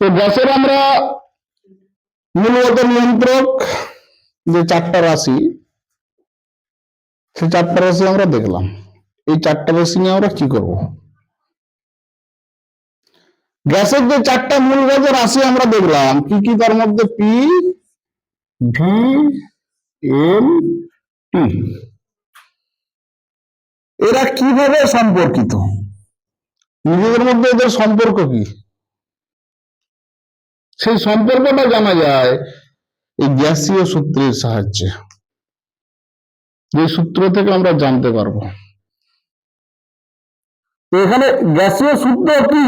তো গ্যাসের আমরা মূলগত নিয়ন্ত্রক যে চারটা রাশি সেই চারটা রাশি আমরা দেখলাম। এই চারটা রাশি নিয়ে আমরা কি করব? গ্যাসের যে চারটা মূলগত রাশি আমরা দেখলাম, কি কি তার মধ্যে পি ভি এম টি এরা কীভাবে সম্পর্কিত? নিজেদের মধ্যে এদের সম্পর্ক কি? সেই সম্পর্কটা জানা যায় এই গ্যাসীয় সূত্রের সাহায্যে। যে সূত্র থেকে আমরা জানতে পারব। এখানে গ্যাসীয় সূত্র কি?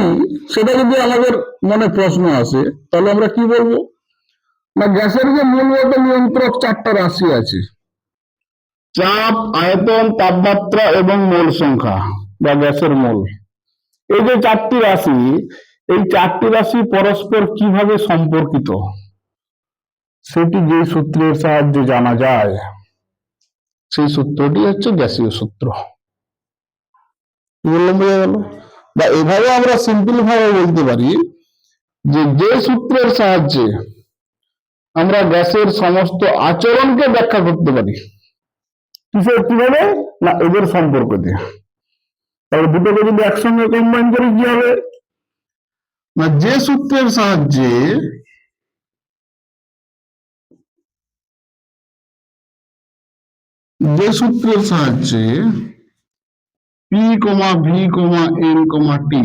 সেটা যদি আমাদের মনে প্রশ্ন আসে, তাহলে আমরা কি বলব? না, গ্যাসের যে মূলগত নিয়ন্ত্রক চারটা রাশি আছে। চাপ, আয়তন, তাপমাত্রা এবং মোল সংখ্যা, বা গ্যাসের মোল। এই যে চারটি রাশি এই চারটি রাশি পরস্পর কীভাবে সম্পর্কিত? সেটি যে সূত্রের সাহায্যে জানা যায়, সেই সূত্রটি হচ্ছে গ্যাসীয় সূত্র। বা এভাবে আমরা সিম্পল ভাবে বলতে পারি যে যে সূত্রের সাহায্যে আমরা গ্যাসের সমস্ত আচরণকে ব্যাখ্যা করতে পারি। কিসের কীভাবে? না, এদের সম্পর্ক দিয়ে। তাহলে দুটোকে যদি একসঙ্গে কম্বাইন করি, কি হবে? না, যে সূত্রের সাহায্যে যে সূত্রের সাহায্যে P comma V comma N comma T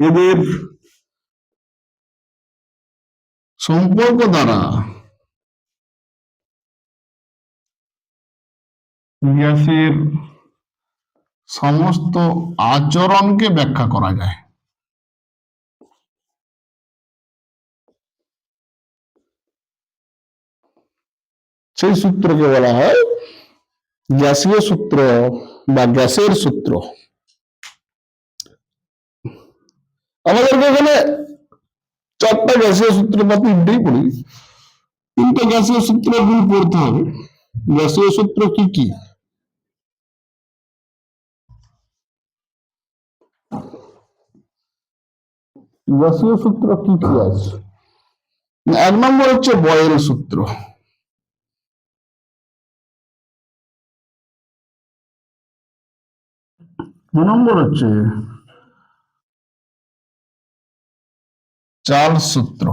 এদের সম্পর্ক দ্বারা গ্যাসের সমস্ত আচরণকে ব্যাখ্যা করা যায়। সেই সূত্রকে বলা হয় গ্যাসীয় সূত্র বা গ্যাসের সূত্র। আমাদেরকে এখানে চারটা গ্যাসীয় সূত্র বা তিনটেই পড়ি তিনটে গ্যাসীয় সূত্র পড়তে হবে। গ্যাসীয় সূত্র কি কি? গ্যাসীয় সূত্র কি কি আছে? এক নম্বর হচ্ছে বয়েল সূত্র। দু নম্বর হচ্ছে চার্লস সূত্র।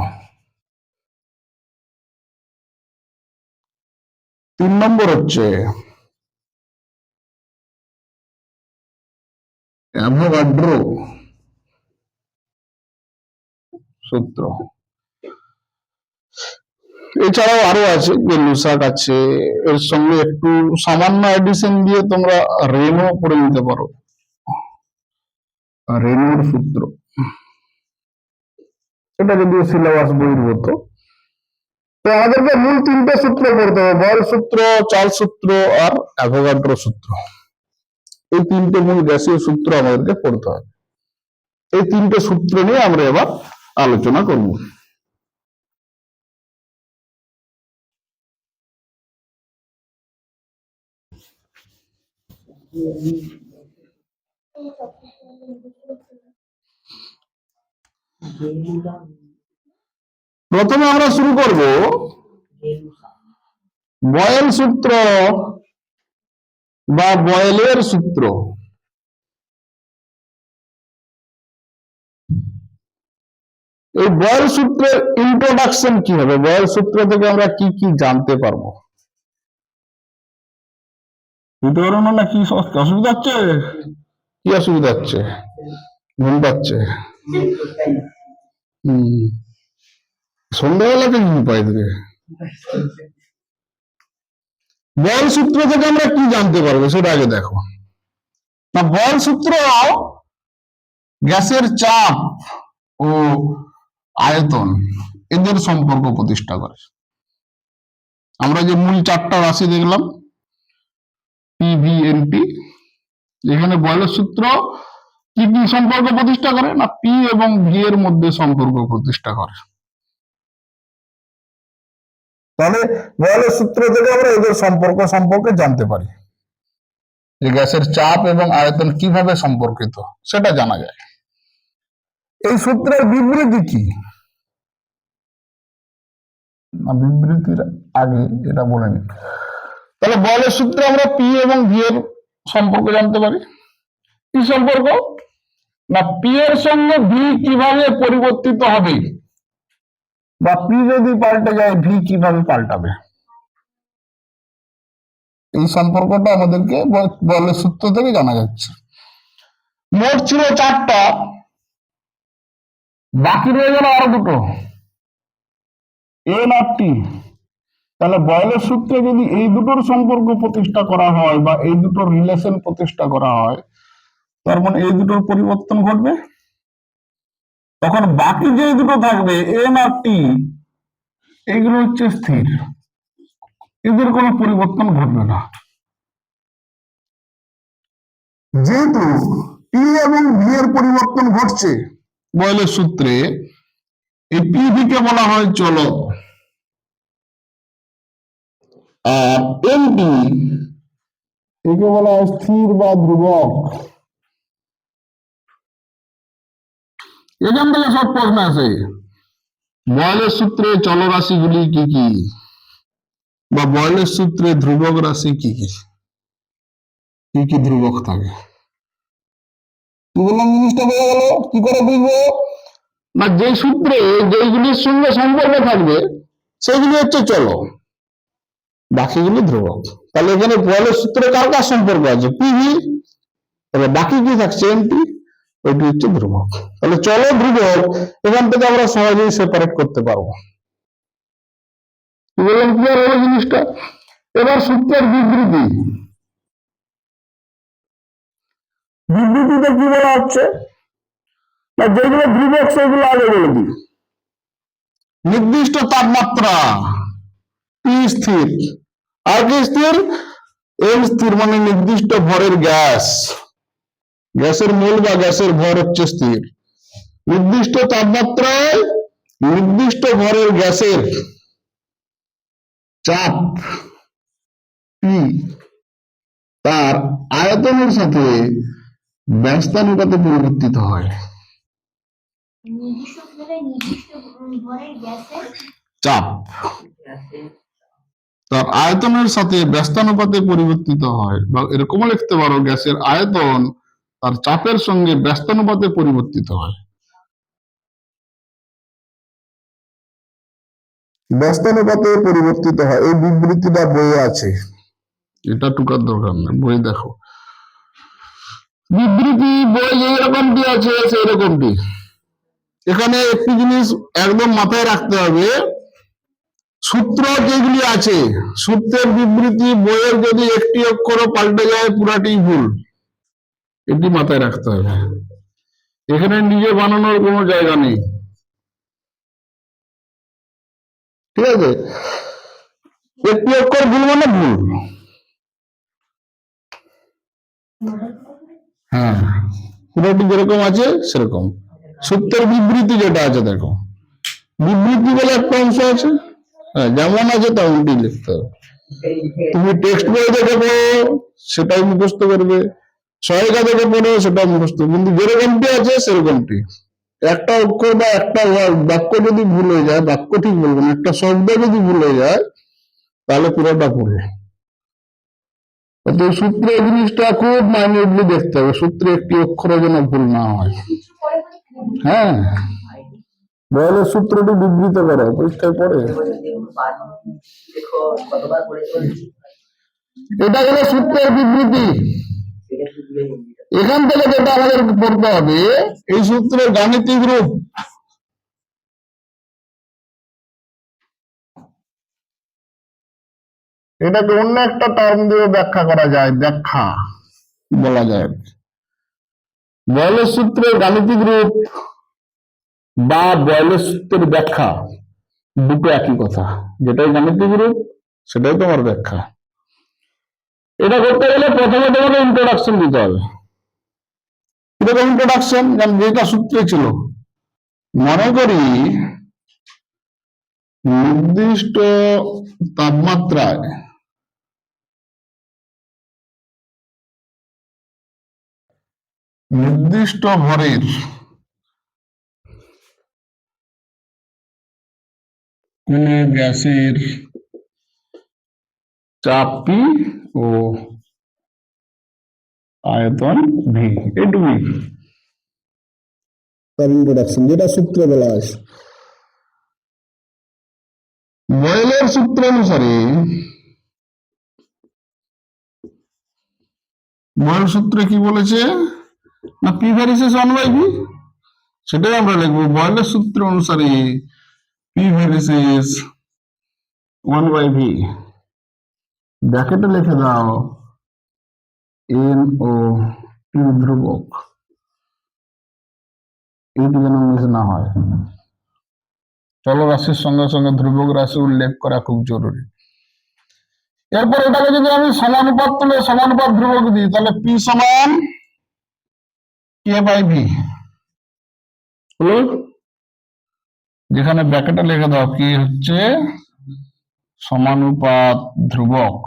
তিন নম্বর হচ্ছে অ্যাভোগাড্রো। সূত্র। এছাড়াও আরও আছে যে লুসাক আছে, এর সঙ্গে একটু সামান্য এডিশন দিয়ে তোমরা রেনো পড়ে নিতে পারো। রেনোর সূত্র। এটা যদিও সিলেবাস বহির্ভূত তো আমাদেরকে মূল তিনটে সূত্র পড়তে হবে বয়েল সূত্র, চাল সূত্র আর অ্যাভোগাড্রো সূত্র। এই তিনটে মূল গ্যাসীয় সূত্র আমাদেরকে পড়তে হবে। এই তিনটে সূত্র নিয়ে আমরা এবার আলোচনা করব। প্রথমে আমরা শুরু করব বয়েল সূত্র বা বয়েলের সূত্র। এই বয়েল সূত্রের ইন্ট্রোডাকশন কি হবে? বয়েল সূত্র থেকে আমরা কি কি জানতে পারব? বুঝতে পারো না কি অসুবিধা হচ্ছে? কি অসুবিধা হচ্ছে? ঘুম পাচ্ছে। হম। সন্ধ্যাবেলাতে ঘুম পাই দেবে বল সূত্র থেকে আমরা কি জানতে পারব সেটা আগে দেখো। না বল সূত্র গ্যাসের চাপ ও আয়তন এদের সম্পর্ক প্রতিষ্ঠা করে। আমরা যে মূল চারটা রাশি দেখলাম পিভিএনপি এখানে বয়লের সূত্র কি কি সম্পর্ক প্রতিষ্ঠা করে না পি এবং ভি এর মধ্যে সম্পর্ক প্রতিষ্ঠা করে? তাহলে বয়লের সূত্র থেকে আমরা এদের সম্পর্ক সম্পর্কে জানতে পারি। যে গ্যাসের চাপ এবং আয়তন কীভাবে সম্পর্কিত সেটা জানা যায়। এই সূত্রের বিবৃতি কি? বিবৃতির আগে এটা বলে নি। তাহলে বলের সূত্রে আমরা পি এবং ভি এর সম্পর্ক জানতে পারি। কি সম্পর্ক? না পি এর সঙ্গে ভি কীভাবে পরিবর্তিত হবে? বা পি যদি পাল্টে যায় ভি কীভাবে পাল্টাবে? এই সম্পর্কটা আমাদেরকে বলের সূত্র থেকে জানা যাচ্ছে। মোট ছিল চারটা। বাকি রয়ে গেল আরও দুটো। এন আর টি। তাহলে বয়লের সূত্রে যদি এই দুটোর সম্পর্ক প্রতিষ্ঠা করা হয় বা এই দুটোর রিলেশন প্রতিষ্ঠা করা হয়, তার মানে এই দুটোর পরিবর্তন ঘটবে? তখন বাকি যে দুটো থাকবে এন আর টি এইগুলো হচ্ছে স্থির। এদের কোনো পরিবর্তন ঘটবে না। যেহেতু পি এবং ভি এর পরিবর্তন ঘটছে বয়লের সূত্রে এই পি ভি কে বলা হয় চলো। আর এনটি একে বলা হয় স্থির বা ধ্রুবক। এখান থেকে সব প্রশ্ন আছে। বয়লের সূত্রে চলরাশিগুলি কি কি? বা বয়লের সূত্রে ধ্রুবক রাশি কি কি? কি কি ধ্রুবক থাকে? কি জিনিসটা বোঝা গেল, কি করে বুঝব? না যে সূত্রে যেগুলির সঙ্গে সম্পর্ক থাকবে সেগুলি হচ্ছে চলো। বাকিগুলি ধ্রুবক। তাহলে এখানে বয়লের সূত্রে কার কার সম্পর্ক আছে? পিভি তাহলে বাকি কি থাকছে? এমটি ওইটি হচ্ছে ধ্রুবক। তাহলে চলো ধ্রুবক, এখান থেকে আমরা সহজেই সেপারেট করতে পারব। কি বললাম? ক্লিয়ার হলো জিনিসটা? এবার সূত্রের বিবৃতি। বিবৃতিতে কি বলা হচ্ছে? না, যেগুলো ধ্রুবক সেগুলো আগে বলে দিই। নির্দিষ্ট তাপমাত্রা স্থির। আর কি স্থির? এম স্থির মানে নির্দিষ্ট ভরের গ্যাস। গ্যাসের মূল বা গ্যাসের ভর হচ্ছে স্থির। নির্দিষ্ট তাপমাত্রায় নির্দিষ্ট ভরের গ্যাসের চাপ পি তার আয়তনের সাথে ব্যস্তানুপাতে পরিবর্তিত হয়। চাপ। তার আয়তনের সাথে ব্যস্তানুপাতে পরিবর্তিত হয়। বা এরকমও লিখতে পারো গ্যাসের আয়তন তার চাপের সঙ্গে ব্যস্তানুপাতে পরিবর্তিত হয়। ব্যস্তানুপাতে পরিবর্তিত হয়। এই বিবৃতিটা বইয়ে আছে। এটা টুকার দরকার নেই। বই দেখো। বিবৃতি বই যেরকমটি আছে সেই রকমটি এখানে একটি জিনিস একদম মাথায় রাখতে হবে। সূত্র যেগুলি আছে, সূত্রের বিবৃতি বইয়ের যদি একটি অক্ষর পাল্টে যায় পুরাটি ভুল। এটি মাথায় রাখতে হবে। এখানে নিজে বানানোর কোনো জায়গা নেই। ঠিক আছে? একটি অক্ষর ভুল মানে ভুল। হ্যাঁ। পুরোটি যেরকম আছে, সেরকম। সূত্রের বিবৃতি যেটা আছে, দেখো। বিবৃতি বলে একটা অংশ আছে। হ্যাঁ যেমন আছে তেমনটি লিখতে হবে। তুমি টেক্সট বই দেখে পড়ো সেটাই মুখস্থ করবে। সহায়িকা দেখে পড়ো সেটাই মুখস্থ। কিন্তু যেরকমটি আছে, সেরকমটি। একটা অক্ষর বা একটা বাক্য যদি ভুল হয়ে যায়, বাক্য ঠিক বলব না, একটা শব্দ যদি ভুল হয়ে যায়, তাহলে পুরোটা ভুল অতএব সূত্রে জিনিসটা খুব মাইনিউটলি দেখতে হবে। সূত্রে একটি অক্ষরে যেন ভুল না হয়। হ্যাঁ। বয়লের সূত্রটি বিবৃত করো, পরীক্ষায় পড়ে। এটা গেলে সূত্রের বিবৃতি। এখান থেকে যেটা আমাদের পড়তে হবে, এই সূত্রের গাণিতিক রূপ। এটাকে অন্য একটা টার্ম দিয়ে ব্যাখ্যা করা যায়, ব্যাখ্যা বলা যায়। বয়লের সূত্রের গাণিতিক রূপ বা বয়লের সূত্রের ব্যাখ্যা দুটো একই কথা। যেটাই গাণিতিক রূপ, সেটাই তোমার ব্যাখ্যা। এটা করতে গেলে প্রথমে তোমাকে ইন্ট্রোডাকশন দিতে হবে। কীরকম ইন্ট্রোডাকশন যেটা সূত্রে ছিল। মনে করি নির্দিষ্ট তাপমাত্রায় নির্দিষ্ট ভরের কোন গ্যাসের চাপ ও আয়তন ভি এটুকুই তার ইন্ট্রোডাকশন যেটা সূত্র বলা হয়। বয়েলের সূত্র অনুসারে বয়েল সূত্রে কি বলেছে? না P varies one by V সেটাই আমরা লিখব। বয়েলের সূত্র অনুসারে P varies one by V ব্র্যাকেটে লিখে দাও এন ও পি ধ্রুবক। এইটি যেন মিস না হয়। চলরাশির সঙ্গে সঙ্গে ধ্রুবক রাশি উল্লেখ করা খুব জরুরি। এরপর এটাকে যদি আমি সমানুপাত তুলে সমানুপাত ধ্রুবক দিই, তাহলে পি সমান কে বাই ভি যেখানে ব্র্যাকেটে লিখে দাও কি হচ্ছে? সমানুপাত ধ্রুবক।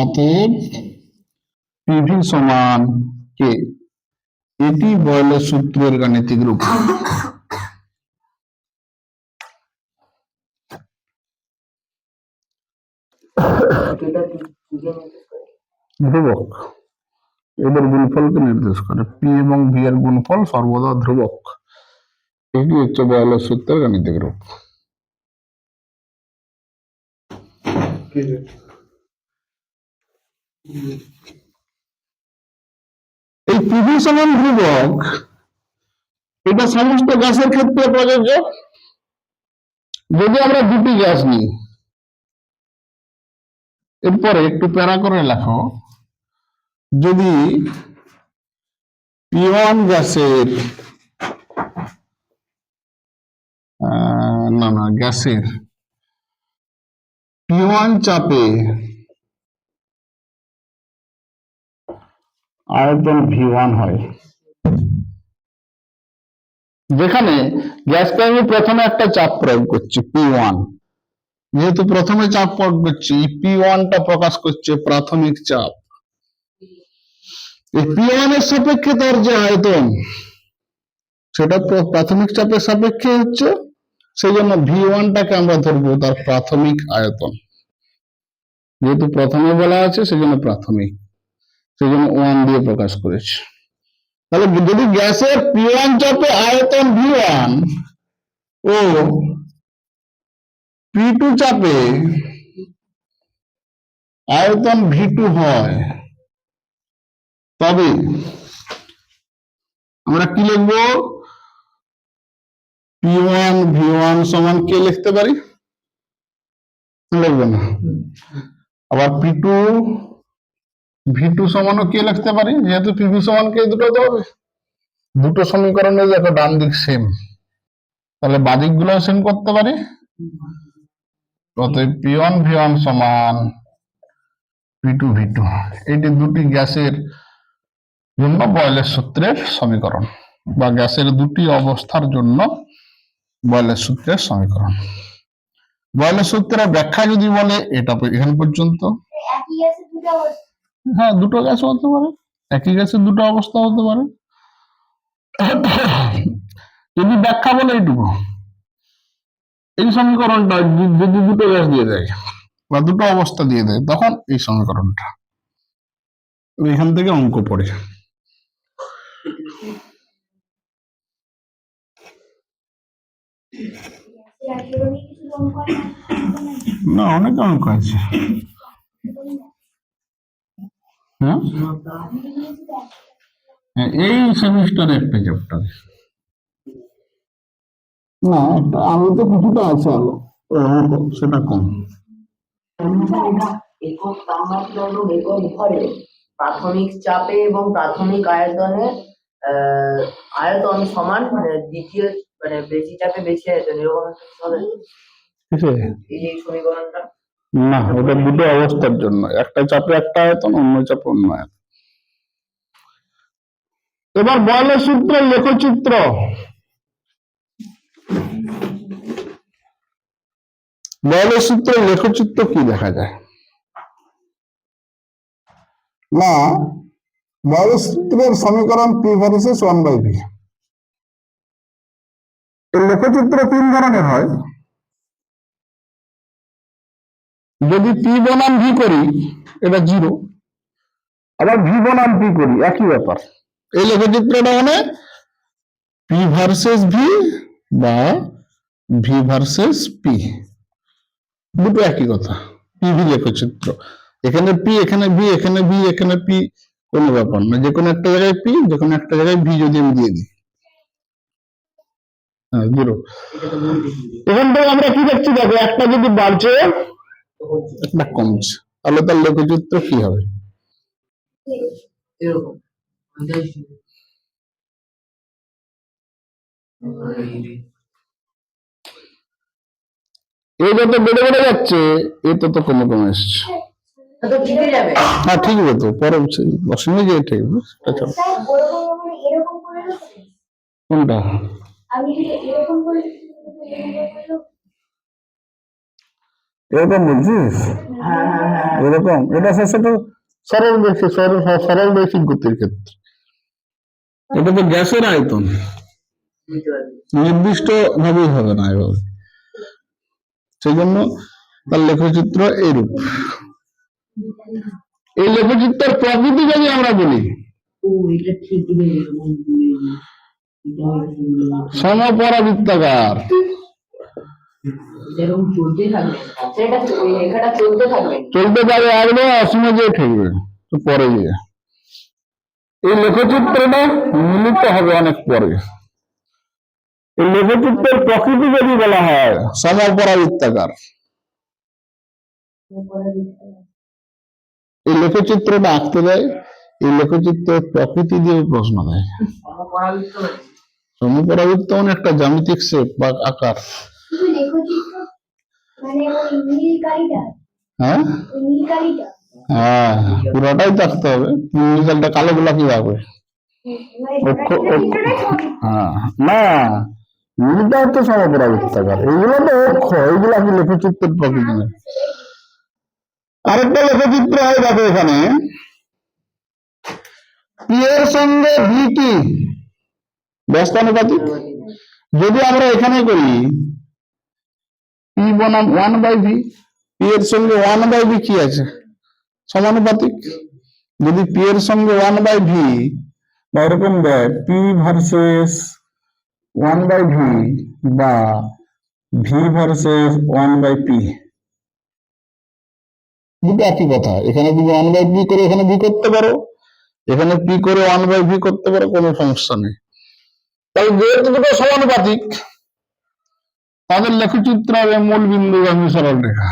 অতএব পিভি সমান কে এটি বয়লের সূত্রের গাণিতিক রূপ এটা কি কি দিয়ে নির্দেশ করে ধ্রুবক। এদের গুণফলকে নির্দেশ করে। পি এবং ভি এর গুণফল সর্বদা ধ্রুবক। এটি হচ্ছে বয়লের সূত্রের গাণিতিক রূপ? এই পিভি সমান ধ্রুবক। এটা সমস্ত গ্যাসের ক্ষেত্রে প্রযোজ্য। যদি আমরা দুটি গ্যাস নিই এরপরে একটু প্যারা করে লেখো। যদি পি ওয়ান গ্যাসের না না, গ্যাসের পি ওয়ান চাপে আয়তন ভি হয়। যেখানে গ্যাস প্রথমে একটা চাপ প্রয়োগ করছি পি ওয়ান যেহেতু প্রথমে চাপ প্রয়োগ করছি পি ওয়ানটা প্রকাশ করছে প্রাথমিক চাপ। পি ওয়ানের সাপেক্ষে তার যে আয়তন, সেটা প্রাথমিক চাপের সাপেক্ষে হচ্ছে সেই জন্য ভি ওয়ানটাকে আমরা ধরবো তার প্রাথমিক আয়তন। যেহেতু প্রথমে বলা আছে সেই জন্য প্রাথমিক। সেই জন্য ওয়ান দিয়ে প্রকাশ করেছে। তাহলে যদি গ্যাসের পি ওয়ান চাপে আয়তন ভি ওয়ান ও পি টু চাপে আয়তন ভি টু হয়। তবে আমরা কি লিখব? পি ওয়ান ভি ওয়ান সমান কে লিখতে পারি? লিখব না। আবার পি টু ভি টু সমানও কে লিখতে পারি? যেহেতু পিভি সমান কে দুটো তো হবে। দুটো সমীকরণে দেখো ডান দিক সেম তাহলে বাদিকগুলো সেম করতে পারি। অতএব পি ওয়ান ভি ওয়ান সমান পি টু ভি টু এটি দুটি গ্যাসের জন্য বয়লের সূত্রের সমীকরণ বা গ্যাসের দুটি অবস্থার জন্য বয়লের সূত্রের সমীকরণ। বয়লের সূত্রের ব্যাখ্যা যদি বলে এটা এখান পর্যন্ত। হ্যাঁ দুটো গ্যাস হতে পারে। একই গ্যাসের দুটো অবস্থা হতে পারে। যদি ব্যাখ্যা বলে এইটুকু। এই সমীকরণটা যদি দুটো গ্যাস দিয়ে দেয় বা দুটো অবস্থা দিয়ে দেয় তখন এই সমীকরণটা। এখান থেকে অঙ্ক পড়ে। না অনেক অঙ্ক আছে। হ্যাঁ? হ্যাঁ, এই সেমিস্টারে একটা চ্যাপ্টার না আলো তো কিছুটা আছে আলো। সেটা কম। একক তাপমাত্রা এবং একক ভরে প্রাথমিক চাপে এবং প্রাথমিক আয়তনে আহ, আয়তন সমান মানে দ্বিতীয় মানে বেশি চাপে বেশি আয়তন এরকম হবে? এই যে সমীকরণটা? না ওটা দুটো অবস্থার জন্য একটা চাপে একটা আয়তন অন্য চাপে অন্য আয়তন। এবার বয়লের সূত্র লেখচিত্র। বয়লের সূত্রের লেখচিত্র কি দেখা যায়? না বয়স সূত্রের সমীকরণ P versus one by V লেখচিত্র তিন ধরনের হয়। যদি পি বনাম ভি করি এটা জিরো আবার ভি বনাম পি করি একই ব্যাপার। এই লেখচিত্রটা মানে পি ভার্সেস ভি বা ভি ভার্সেস পি দুটো একই কথা। পিভি লেখচিত্র এখানে পি, এখানে ভি এখানে ভি, এখানে পি, কোনো ব্যাপার না। যে কোনো একটা জায়গায় পি, যে কোনো একটা জায়গায় ভি যদি আমি দিয়ে দিই। হ্যাঁ এখান থেকে আমরা কি দেখছি? দেখো, একটা যদি বাড়ছে, একটা কমছে। তাহলে তার লেখচিত্র কি হবে? এরকম। এই যত বেড়ে বেড়ে যাচ্ছে এ তত কমে কমে এসছে। তো হ্যাঁ ঠিক আছে তো পরে অসীমে যে ঠিক এরকম কোনটা? এরকম বলছিস? হ্যাঁ হ্যাঁ হ্যাঁ। এরকম? এটা শেষে তো সরল দেখছি সরল সরল রৈখিক গতির ক্ষেত্রে। এটা তো গ্যাসের আয়তন। নির্দিষ্ট ভাবেই হবে না এভাবে। সেই জন্য তার লেখচিত্র এইরূপ। এই লেখচিত্রের প্রকৃতি যদি আমরা বলি এরকম সমপরাবৃত্তাকার। চলতে থাকবে সেটা ওই থাকবে। পারে আসবে অসীমে যে ঠেকবে তো পরে গিয়ে। এই লেখচিত্রটা মিলিত হবে অনেক পরে। লেখচিত্রের প্রকৃতি যদি বলা হয় সমপরাবৃত্তাকার এই লেখচিত্রটা আঁকতে দেয় এই লেখচিত্রের প্রকৃতি দিয়ে প্রশ্ন দেয়। সমপরাবৃত্ত মানে একটা জ্যামিতিক শেপ বা আকার। মানে ওই নীল কালিটা? হ্যাঁ? নীল হ্যাঁ পুরোটাই থাকতে হবে। মিউজিক্যালটা কালো গোলাপি হবে। মানে। হ্যাঁ না সমপরাবৃত্তাকার এইগুলো তো অক্ষ এইগুলো কি লেখচিত্রের প্রকৃতি আরেকটা লেখচিত্র হয়, দেখো এখানে। সঙ্গে যদি আমরা এখানে করি, পি বনাম ওয়ান বাই ভি, পি এর সঙ্গে ওয়ান বাই ভি কি আছে? সমানুপাতিক? যদি পি এর সঙ্গে ওয়ান বাই ভি, বা এরকম দেয়, P versus one by V বা V versus one by P দুটো একই কথা। এখানে তুমি ওয়ান বাই পি করে এখানে ভি করতে পারো। এখানে পি করে ওয়ান বাই ভি করতে পারো, কোনো সমস্যা নেই। তাহলে যেহেতু দুটো সমানুপাতিক তাদের লেখচিত্র হবে মূল বিন্দুগামী সরল রেখা।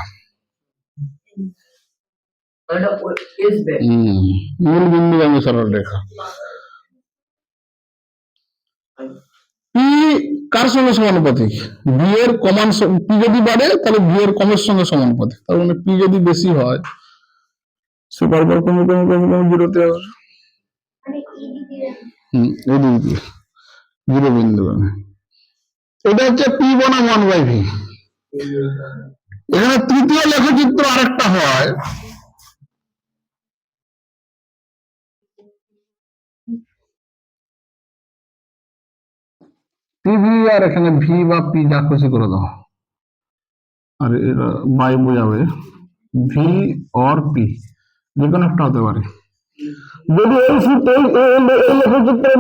মূল বিন্দুগামী সরল রেখা। পি কার সঙ্গে সমানুপাতিক? বি এর কমান পি যদি বাড়ে, তাহলে বি এর কমের সঙ্গে সমানুপাতিক। তার মানে পি যদি বেশি হয় কমে কমে কমে কমে জিরোতে আসবে জিরো বিন্দুগামী এটা হচ্ছে পি বনাম ওয়ান বাই ভি এখানে তৃতীয় লেখচিত্র আরেকটা হয়। পিভি আর এখানে ভি বা পি যা খুশি করে দাও। আর এটা বাই বোঝাবে। ভি অর পি যে কোনো একটা হতে পারে। যদি এই সূত্র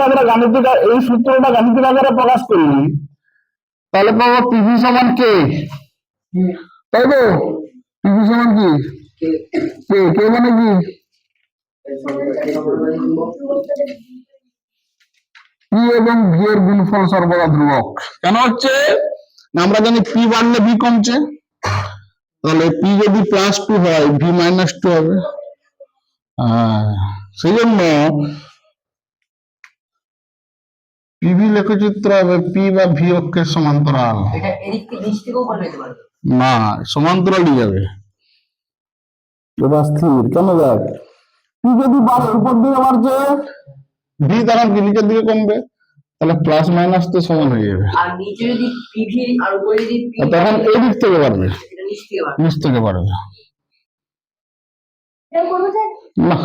আমরা গাণিতিক, এই সূত্রটা গাণিতিক আকারে প্রকাশ করি, তাহলে পাবো পিভি সমান কে তাই তো? পিভি সমান কি কে কে মানে কি? পি এবং ভি এর গুণফল সর্বদা ধ্রুবক। কেন হচ্ছে? না আমরা জানি পি বাড়লে ভি কমছে। তাহলে পি যদি প্লাস টু হয় ভি মাইনাস টু হবে। সেই জন্য পিভি লেখচিত্র হবে পি বা ভি অক্ষের সমান্তরাল। না সমান্তরালই যাবে। এবার স্থির কেন দেখ? পি যদি বাড়ে উপর দিকে বাড়ছে ভি তখন কি নিচের দিকে কমবে তাহলে প্লাস মাইনাস তো সমান হয়ে যাবে। আর নিচে যদি পিভি আর উপরে যদি তখন এই দিক থেকে বাড়বে। নিচ থেকে বাড়বে। না।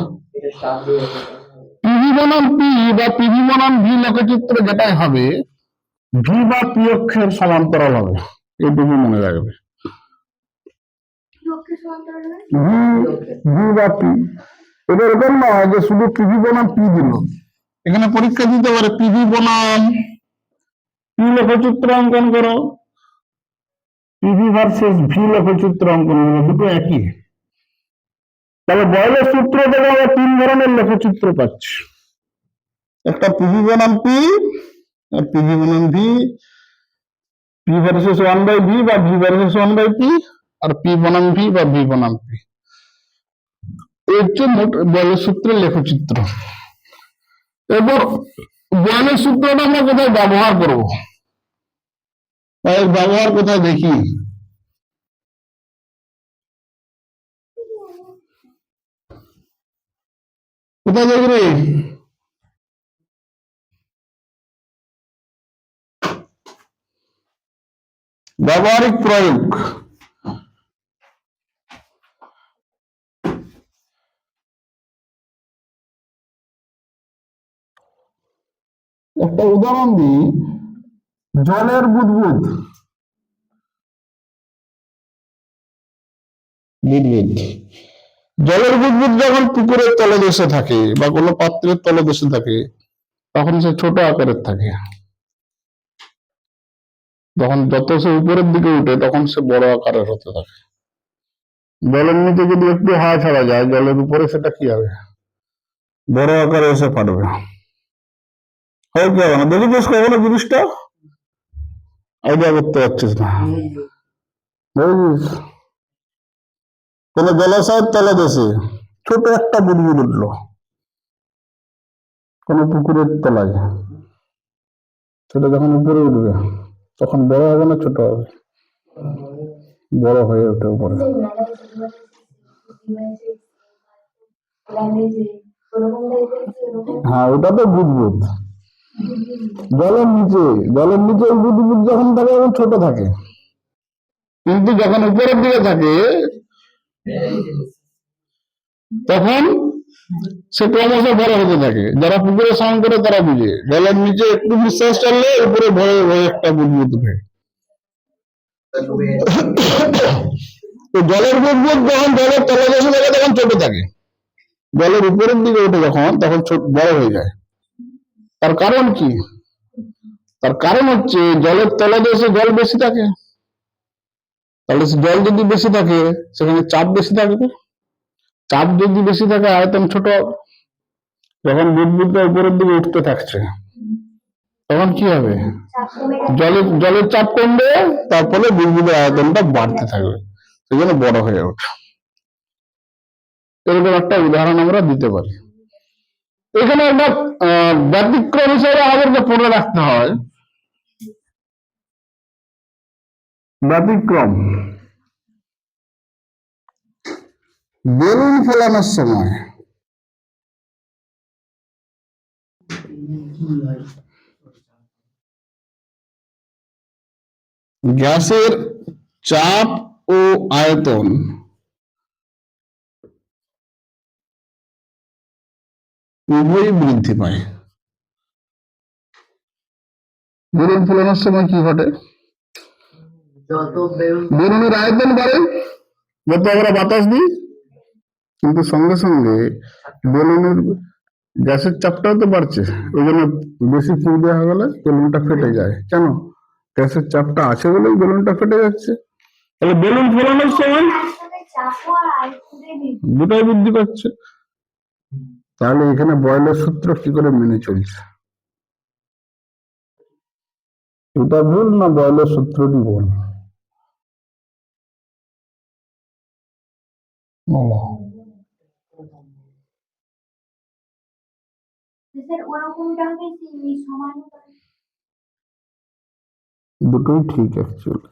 পিভি বনাম পি বা পিভি বনাম ভি লেখচিত্র যেটাই হবে ভি বা পি অক্ষের সমান্তরাল হবে। এইটুকু মনে রাখবে। ভি বা পি এটা এরকম নয় যে শুধু পিভি বনাম পি দিল। এখানে পরীক্ষা দিতে পারে পিভি বনাম। পি লেখচিত্র অঙ্কন করো। পিভি ভার্সেস ভি লেখচিত্র অঙ্কন করো, দুটো একই। তাহলে বয়লের সূত্র থেকে আমরা তিন ধরনের লেখচিত্র পাচ্ছি। একটা পিভি বনাম পি পিভি বনাম V P versus one by V বা V versus one by P R P বনাম ভি বা ভি বনাম পি এই হচ্ছে মোট বয়লের সূত্রের লেখচিত্র। এবার বয়লের সূত্রটা আমরা কোথায় ব্যবহার করব? বা এর ব্যবহার কোথায় দেখি? কোথায় দেখি রে? ব্যবহারিক প্রয়োগ। একটা উদাহরণ দিই, জলের বুদবুদ। বুদবুদ। জলের বুদবুদ যখন পুকুরের তলদেশে থাকে বা কোনো পাত্রের তলদেশে থাকে, তখন সে ছোট আকারের থাকে। যখন যত সে উপরের দিকে উঠে, তখন সে বড় আকারের হতে থাকে। জলের নিচে যদি একটু হাওয়া ছাড়া যায়, জলের উপরে সেটা কি হবে? বড় আকারে এসে ফাটবে হয় কি হবে? না জিনিসটা আইডিয়া করতে পারছিস না। কোন জলাশয়ের তলদেশে ছোট একটা বুদবুদ উঠল। কোন পুকুরের তলায়। সেটা যখন উপরে উঠবে তখন বড় হবে না ছোট হবে? বড় হয়ে ওঠে উপরে। হ্যাঁ ওটা তো বুদবুদ জলের নিচে জলের নিচে বুদবুদ যখন থাকে তখন ছোট থাকে। কিন্তু যখন উপরের দিকে থাকে, তখন সে ক্রমশ বড় হতে থাকে। যারা পুকুরে স্নান করে তারা বুঝে। জলের নিচে একটু বিশ্বাস চললে উপরে ভয়ে ভয়ে একটা বুদবুদ উঠে তো জলের বুদবুদ যখন জলের তলদেশে থাকে তখন ছোট থাকে। জলের উপরের দিকে উঠে যখন, তখন বড় হয়ে যায়। তার কারণ কি? তার কারণ হচ্ছে জলের তলদেশে জল বেশি থাকে তাহলে জল যদি বেশি থাকে সেখানে চাপ বেশি থাকবে। চাপ যদি বেশি থাকে আয়তন ছোট যখন বুদবুদটা উপরের দিকে উঠতে থাকছে তখন কি হবে। জলের জলের চাপ কমবে তার ফলে বুদবুদের আয়তনটা বাড়তে থাকবে। সেই জন্য বড় হয়ে ওঠে। এরকম একটা উদাহরণ আমরা দিতে পারি। এখানে একটা ব্যতিক্রম হিসেবে আমাদেরকে পড়ে রাখতে হয়। ব্যতিক্রম। বেলুন ফেলানোর সময়। গ্যাসের চাপ ও আয়তন। উভয়ই বৃদ্ধি পায় বেলুন ফেলানোর সময় কি ঘটে? যত বেলুনের আয়তন বাড়ে যত আমরা বাতাস দিই কিন্তু সঙ্গে সঙ্গে বেলুনের গ্যাসের চাপটাও তো বাড়ছে। ওই জন্য বেশি ফুল দেওয়া গেলে বেলুনটা ফেটে যায়। কেন? গ্যাসের চাপটা আছে বলেই বেলুনটা ফেটে যাচ্ছে। তাহলে বেলুন ফেলানোর সময়। দুটাই বৃদ্ধি পাচ্ছে। তাহলে এখানে বয়লের সূত্র কি করে মেনে চলছে? এটা ভুল না বয়লের সূত্রটি ভুল? দুটোই ঠিক অ্যাকচুয়ালি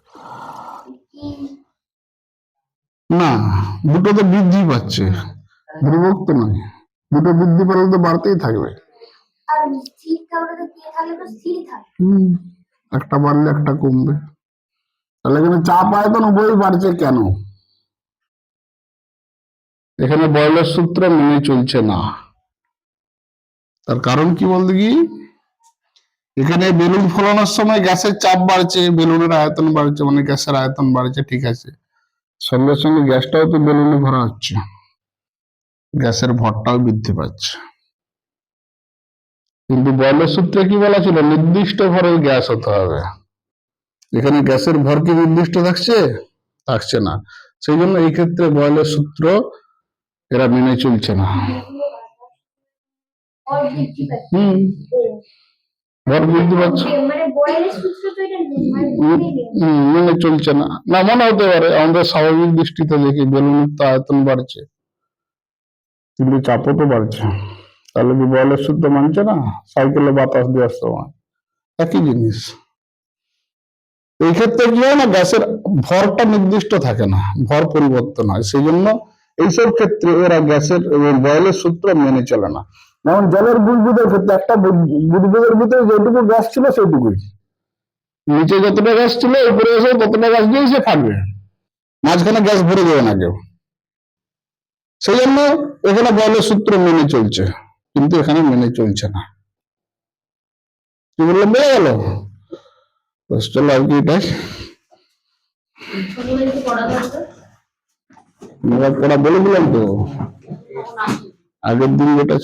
না দুটো তো বৃদ্ধি পাচ্ছে। ধ্রুবক তো নয়। দুটো বৃদ্ধি পেলে তো বাড়তেই থাকবে। তো তো একটা বাড়লে একটা কমবে। তাহলে এখানে চাপ আয়তন উভয়ই বাড়ছে কেন? এখানে বয়লের সূত্র মেনে চলছে না। তার কারণ কি বলতে কি এখানে বেলুন ফোলানোর সময় গ্যাসের চাপ বাড়ছে বেলুনের আয়তন বাড়ছে মানে গ্যাসের আয়তন বাড়ছে ঠিক আছে। সঙ্গে সঙ্গে গ্যাসটাও তো বেলুনে ভরা হচ্ছে। গ্যাসের ভরটাও বৃদ্ধি পাচ্ছে। কিন্তু বয়লার সূত্রে কি বলা ছিল? নির্দিষ্ট ভরের গ্যাস হতে হবে। এখানে গ্যাসের ভর কি নির্দিষ্ট থাকছে? থাকছে না। সেই জন্য এই ক্ষেত্রে বয়লের সূত্র এরা মেনে চলছে না। হম। ভর বৃদ্ধি পাচ্ছে। মেনে চলছে না। না, মনে হতে পারে। আমাদের স্বাভাবিক দৃষ্টিতে দেখি বেলুনের তো আয়তন বাড়ছে। কিন্তু চাপও তো বাড়ছে। তাহলে কি বয়লের সূত্র মানছে না? সাইকেলে বাতাস দেওয়ার সময় একই জিনিস। এই ক্ষেত্রে কি হয় না, গ্যাসের ভরটা নির্দিষ্ট থাকে না, ভর পরিবর্তন হয়। সেই জন্য এইসব ক্ষেত্রে ওরা গ্যাসের বয়লের সূত্র মেনে চলে না। যেমন জলের বুদবুদের ক্ষেত্রে একটা বুদ- বুদবুদের ভিতরে যেটুকু গ্যাস ছিল সেটুকুই নিচে যতটা গ্যাস ছিল, উপরে এসে ততটা গ্যাস দিয়ে সে থাকবে। মাঝখানে গ্যাস ভরে দেবে না কেউ। সেই জন্য এখানে বলে সূত্র মেনে চলছে, কিন্তু এখানে মেনে চলছে না। কি বললাম বেড়ে গেল? হোস্টেল আর কি এটাই পড়া বলে দিলাম তো। আগের দিন যেটা